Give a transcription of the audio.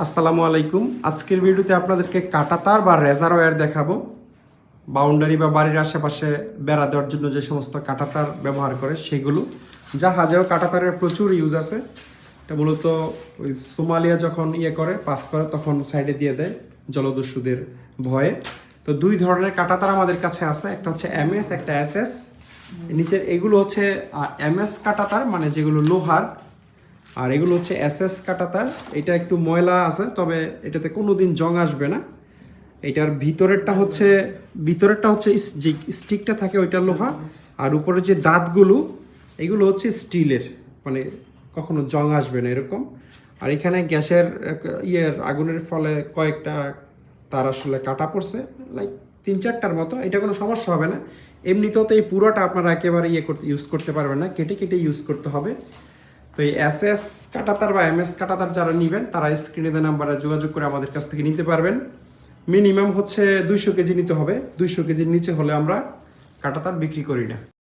আসসালামু আলাইকুম। আজকের ভিডিওতে আপনাদেরকে কাটাতার বা রেজার ওয়্যার দেখাবো। বাউন্ডারি বা বাড়ির আশেপাশে বেড়া দেওয়ার জন্য যে সমস্ত কাটাতার ব্যবহার করে সেগুলো। জাহাজেও কাটাতারের প্রচুর ইউজ আছে। এটা মূলত ওই সোমালিয়া যখন ইয়ে করে, পাস করে, তখন সাইডে দিয়ে দেয় জলদস্যুদের ভয়ে। তো দুই ধরনের কাটাতার আমাদের কাছে আছে। একটা হচ্ছে এমএস একটা এসএস নিচের এগুলো হচ্ছে এমএস কাটাতার মানে যেগুলো লোহার আর এগুলো হচ্ছে এসএস কাটাতার। এটা একটু ময়লা আছে, তবে এটাতে কোনো দিন জং আসবে না। এটার ভিতরেরটা হচ্ছে ভিতরেরটা হচ্ছে যে স্টিকটা থাকে ওইটা লোহা, আর উপরে যে দাঁতগুলো, এগুলো হচ্ছে স্টিলের মানে কখনো জং আসবে না এরকম। আর এখানে গ্যাসের, ইয়ের, আগুনের ফলে কয়েকটা তার আসলে কাটা পড়ছে লাইক তিন চারটার মতো। এটা কোনো সমস্যা হবে না। এমনিতেও তো এই পুরোটা আপনারা একেবারে ইয়ে করতে ইউজ করতে পারবেন না। কেটে কেটে ইউজ করতে হবে। তো এই এস এস কাটাতার বা এম এস কাটাতার যারা নেবেন, তারা স্ক্রিনে নাম্বারে যোগাযোগ করে আমাদের কাছ থেকে নিতে পারবেন। মিনিমাম হচ্ছে দুইশো কেজি নিতে হবে। দুইশো কেজির নিচে হলে আমরা কাটাতার বিক্রি করি না।